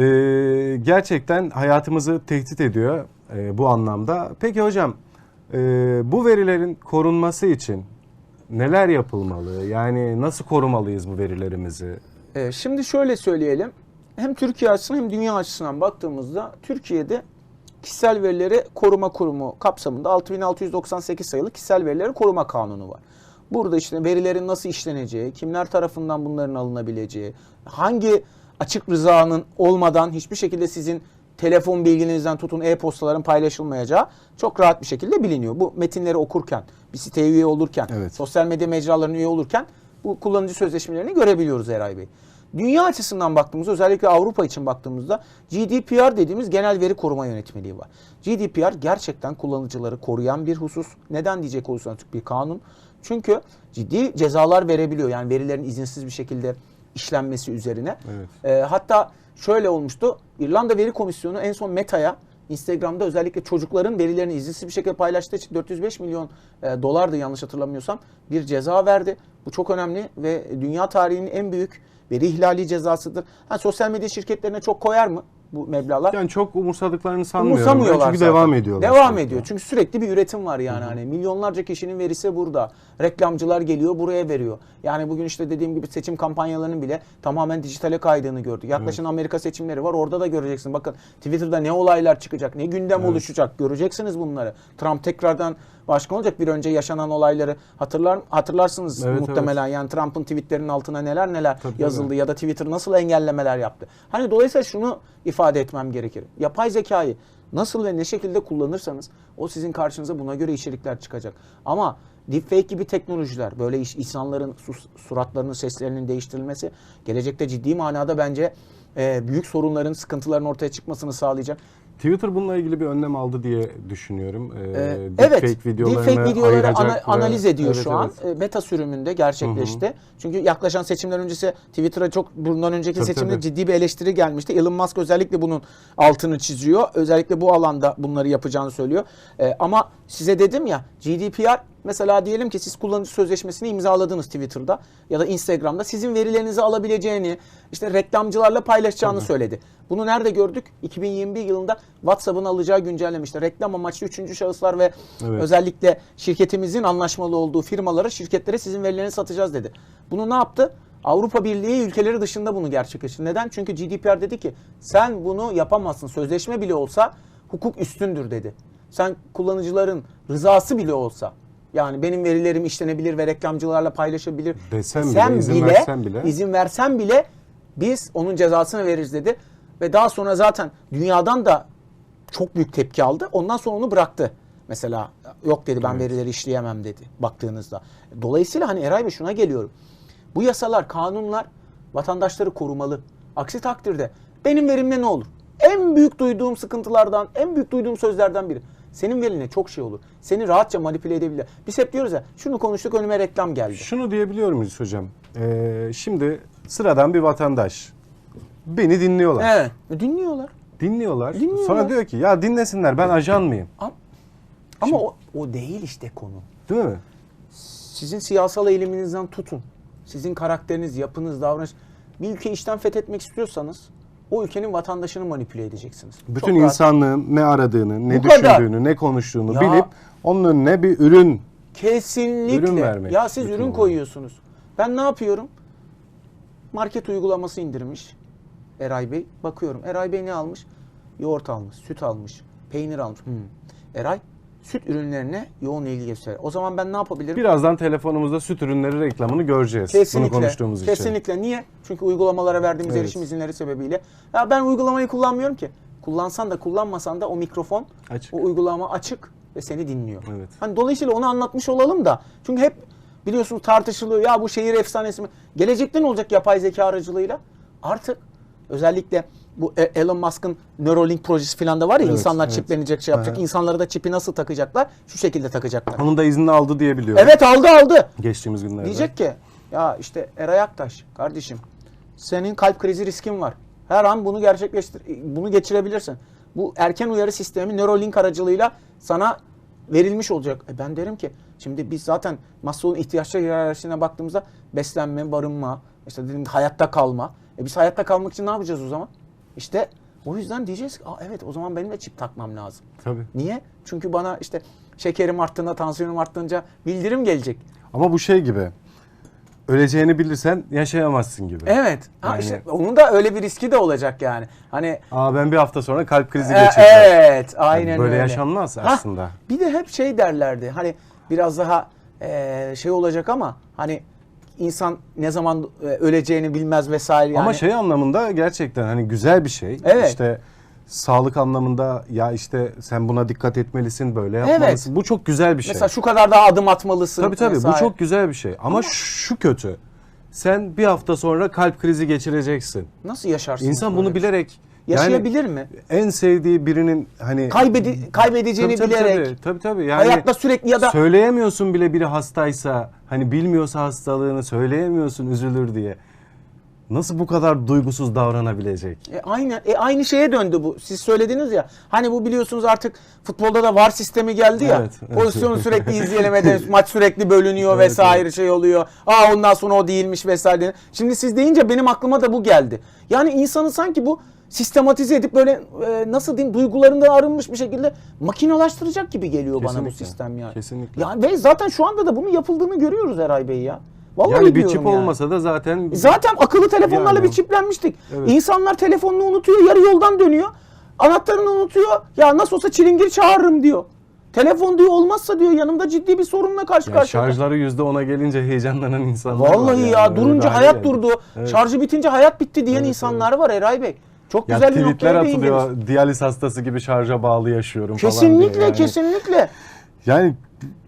Ee, gerçekten hayatımızı tehdit ediyor e, bu anlamda. Peki hocam e, bu verilerin korunması için neler yapılmalı? Yani nasıl korumalıyız bu verilerimizi? Ee, şimdi şöyle söyleyelim. Hem Türkiye açısından hem dünya açısından baktığımızda Türkiye'de kişisel verileri koruma kurumu kapsamında 6698 sayılı kişisel verileri koruma kanunu var. Burada işte verilerin nasıl işleneceği, kimler tarafından bunların alınabileceği, hangi açık rızanın olmadan hiçbir şekilde sizin telefon bilginizden tutun e-postaların paylaşılmayacağı çok rahat bir şekilde biliniyor. Bu metinleri okurken, bir siteye üye olurken, Evet. sosyal medya mecralarına üye olurken bu kullanıcı sözleşmelerini görebiliyoruz Eray Bey. Dünya açısından baktığımızda özellikle Avrupa için baktığımızda GDPR dediğimiz genel veri koruma yönetmeliği var. GDPR gerçekten kullanıcıları koruyan bir husus. Neden diyecek olursanız bir kanun. Çünkü ciddi cezalar verebiliyor. Yani verilerin izinsiz bir şekilde işlenmesi üzerine. Evet. Ee, hatta şöyle olmuştu. İrlanda Veri Komisyonu en son Meta'ya Instagram'da özellikle çocukların verilerini izinsiz bir şekilde paylaştığı için 405 milyon e, dolardı yanlış hatırlamıyorsam bir ceza verdi. Bu çok önemli ve dünya tarihinin en büyük veri ihlali cezasıdır. Ha, sosyal medya şirketlerine çok koyar mı bu meblağlar? Yani çok umursadıklarını sanmıyorum. Umursamıyorlar Çünkü zaten. devam ediyorlar. Devam sürekli. ediyor. Çünkü sürekli bir üretim var yani hani milyonlarca kişinin verisi burada. Reklamcılar geliyor buraya veriyor. Yani bugün işte dediğim gibi seçim kampanyalarının bile tamamen dijitale kaydığını gördük. Yaklaşın Amerika seçimleri var. Orada da göreceksin. Bakın Twitter'da ne olaylar çıkacak, ne gündem oluşacak. Göreceksiniz bunları. Trump tekrardan başkan olacak bir önce yaşanan olayları hatırlar hatırlarsınız Evet, muhtemelen. Yani Trump'ın tweetlerinin altına neler neler Tabii, yazıldı ya da Twitter nasıl engellemeler yaptı. Hani dolayısıyla şunu ifade etmem gerekir. Yapay zekayı nasıl ve ne şekilde kullanırsanız o sizin karşınıza buna göre içerikler çıkacak. Ama deepfake gibi teknolojiler, böyle insanların sus- suratlarının, seslerinin değiştirilmesi gelecekte ciddi manada bence e, büyük sorunların, sıkıntıların ortaya çıkmasını sağlayacak. Twitter bununla ilgili bir önlem aldı diye düşünüyorum. Ee, Ee, evet, videolarını deepfake videoları ana- ve- analiz ediyor Evet, şu an. evet. E, Beta sürümünde gerçekleşti. Çünkü yaklaşan seçimler öncesi Twitter'a çok bundan önceki Tabii, seçimde tabii. ciddi bir eleştiri gelmişti. Elon Musk özellikle bunun altını çiziyor. Özellikle bu alanda bunları yapacağını söylüyor. E, ama size dedim ya GDPR mesela diyelim ki siz kullanıcı sözleşmesini imzaladınız Twitter'da ya da Instagram'da sizin verilerinizi alabileceğini, işte reklamcılarla paylaşacağını söyledi. Bunu nerede gördük? 2021 yılında WhatsApp'ın alacağı güncellemişti. Reklam amaçlı üçüncü şahıslar ve Evet. özellikle şirketimizin anlaşmalı olduğu firmalara, şirketlere sizin verilerini satacağız dedi. Bunu ne yaptı? Avrupa Birliği ülkeleri dışında bunu gerçekleştirdi. Neden? Çünkü GDPR dedi ki sen bunu yapamazsın. Sözleşme bile olsa hukuk üstündür dedi. Sen kullanıcıların rızası bile olsa yani benim verilerim işlenebilir ve reklamcılarla paylaşabilir. Desem bile, Sen izin versen bile. izin versen bile biz onun cezasını veririz dedi. Ve daha sonra zaten dünyadan da çok büyük tepki aldı. Ondan sonra onu bıraktı. Mesela yok dedi ben verileri işleyemem dedi baktığınızda. Dolayısıyla hani Eray Bey şuna geliyorum. Bu yasalar, kanunlar vatandaşları korumalı. Aksi takdirde benim verimle ne olur? En büyük duyduğum sıkıntılardan, en büyük duyduğum sözlerden biri. Senin verine çok şey olur. Seni rahatça manipüle edebilir. Biz hep diyoruz ya şunu konuştuk önüme reklam geldi. Şunu diyebiliyor muyuz hocam? Ee, şimdi sıradan bir vatandaş. Beni dinliyorlar. Evet. e, Dinliyorlar. Dinliyorlar. Dinliyorlar. Sonra diyor ki ya dinlesinler ben ajan mıyım? Ama, ama o, o değil işte konu. Değil mi? Sizin siyasal eğiliminizden tutun. Sizin karakteriniz, yapınız, davranış. Bir ülkeyi işten fethetmek istiyorsanız o ülkenin vatandaşını manipüle edeceksiniz. Bütün Çok rahat. insanlığın ne aradığını, ne Bu kadar. düşündüğünü, ne konuştuğunu Ya. bilip onun önüne bir ürün Kesinlikle. Ürün vermek ya siz bütün ürün olarak. koyuyorsunuz. Ben ne yapıyorum? Market uygulaması indirmiş Eray Bey. Bakıyorum. Eray Bey ne almış? Yoğurt almış, süt almış, peynir almış. Hmm. Eray süt ürünlerine yoğun ilgi gösteriyor. O zaman ben ne yapabilirim? Birazdan telefonumuzda süt ürünleri reklamını göreceğiz. Kesinlikle. Bunu konuştuğumuz için. Kesinlikle. Niye? Çünkü uygulamalara verdiğimiz Evet. erişim izinleri sebebiyle. Ya ben uygulamayı kullanmıyorum ki. Kullansan da kullanmasan da o mikrofon, Açık. o uygulama açık ve seni dinliyor. Evet. Hani dolayısıyla onu anlatmış olalım da. Çünkü hep biliyorsunuz tartışılıyor. Ya bu şehir efsanesi mi? Gelecekte ne olacak yapay zeka aracılığıyla? Artık özellikle bu E- Elon Musk'ın Neuralink projesi falan da var ya Evet, insanlar evet. çiplenecek şey yapacak. Aha. İnsanlara da çipi nasıl takacaklar? Şu şekilde takacaklar. Onun da izni aldı diye biliyorum. Evet aldı aldı. Geçtiğimiz günlerde. Diyecek ki ya işte Eray Aktaş kardeşim senin kalp krizi riskin var. Her an bunu gerçekleştir bunu geçirebilirsin. Bu erken uyarı sistemi Neuralink aracılığıyla sana verilmiş olacak. E ben derim ki şimdi biz zaten Maslow'un ihtiyaçlar hiyerarşisine baktığımızda beslenme, barınma, işte dedim hayatta kalma. E biz hayatta kalmak için ne yapacağız o zaman? İşte o yüzden diyeceğiz ki Aa, evet o zaman benim de çip takmam lazım. Tabii. Niye? Çünkü bana işte şekerim arttığında, tansiyonum arttığınca bildirim gelecek. Ama bu şey gibi. Öleceğini bilirsen yaşayamazsın gibi. Evet. Ha Yani- işte onun da öyle bir riski de olacak yani. Hani Aa ben bir hafta sonra kalp krizi e, geçireceğim. evet, aynen böyle öyle. yaşanmaz aslında. bir de hep şey derlerdi. Hani biraz daha e, şey olacak ama hani insan ne zaman e, öleceğini bilmez vesaire yani. Ama şey anlamında gerçekten hani güzel bir şey. Evet. İşte sağlık anlamında ya işte sen buna dikkat etmelisin, böyle yapmalısın. Bu çok güzel bir şey. Mesela şu kadar daha adım atmalısın. tabii tabii bu vesaire. çok güzel bir şey. Ama, şu kötü. Sen bir hafta sonra kalp krizi geçireceksin. Nasıl yaşarsın? İnsan bunu bilerek Yaşayabilir yani mi? en sevdiği birinin hani Kaybedi kaybedeceğini Tabii, tabii, bilerek. Tabii tabii. tabii. Yani Hayatta sürekli ya da söyleyemiyorsun bile biri hastaysa hani bilmiyorsa hastalığını söyleyemiyorsun üzülür diye. Nasıl bu kadar duygusuz davranabilecek? E, aynı e, aynı şeye döndü bu. Siz söylediniz ya. Hani bu biliyorsunuz artık futbolda da VAR sistemi geldi ya. Evet, evet. Pozisyonu sürekli izleyelemede maç sürekli bölünüyor Evet, vesaire şey oluyor. Aa ondan sonra o değilmiş vesaire. Şimdi siz deyince benim aklıma da bu geldi. Yani insanı sanki bu sistematize edip böyle e, nasıl diyeyim duygularından arınmış bir şekilde makinalaştıracak gibi geliyor bana bu Kesinlikle, sistem yani. kesinlikle. Ya ve zaten şu anda da bunun yapıldığını görüyoruz Eray Bey ya. Vallahi yani bir çip yani. olmasa da zaten Zaten akıllı telefonlarla Yani. bir çiplenmiştik. Evet. İnsanlar telefonunu unutuyor, yarı yoldan dönüyor. Anahtarını unutuyor. Ya nasıl olsa çilingir çağırırım diyor. Telefon diyor olmazsa diyor yanımda ciddi bir sorunla karşı yani karşıya. şarjları yüzde ona gelince heyecanlanan insanlar var. Vallahi yani. ya durunca hayat hale durdu. Evet. Şarjı bitince hayat bitti diyen Evet, insanlar var Eray Bey. Çok Ya güzel bir tweetler noktaya değindiniz. atılıyor. Diyaliz hastası gibi şarja bağlı yaşıyorum falan Kesinlikle diye. Yani, kesinlikle. yani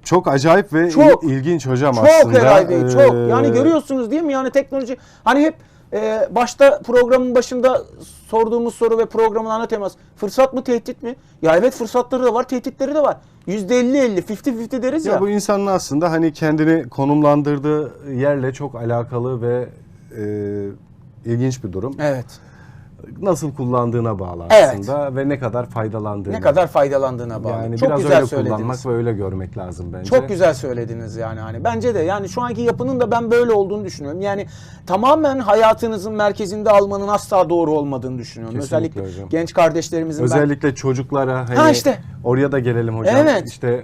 çok acayip ve Çok. il- ilginç hocam Çok aslında. Eray Bey çok. Ee, Yani görüyorsunuz değil mi? Yani teknoloji hani hep e, başta programın başında sorduğumuz soru ve programın ana teması fırsat mı tehdit mi? Ya evet fırsatları da var, tehditleri de var. %50-50, 50-50 deriz ya. Ya bu insanın aslında hani kendini konumlandırdığı yerle çok alakalı ve e, ilginç bir durum. Evet. Nasıl kullandığına bağlı Evet. aslında ve ne kadar faydalandığına. Ne kadar faydalandığına bağlı. yani Çok biraz güzel öyle söylediniz. kullanmak ve öyle görmek lazım bence. Çok güzel söylediniz yani hani. Bence de yani şu anki yapının da ben böyle olduğunu düşünüyorum. Yani tamamen hayatınızın merkezinde almanın asla doğru olmadığını düşünüyorum. Kesinlikle Özellikle hocam. genç kardeşlerimizin ben- Özellikle çocuklara hani Ha işte. oraya da gelelim hocam. Evet. İşte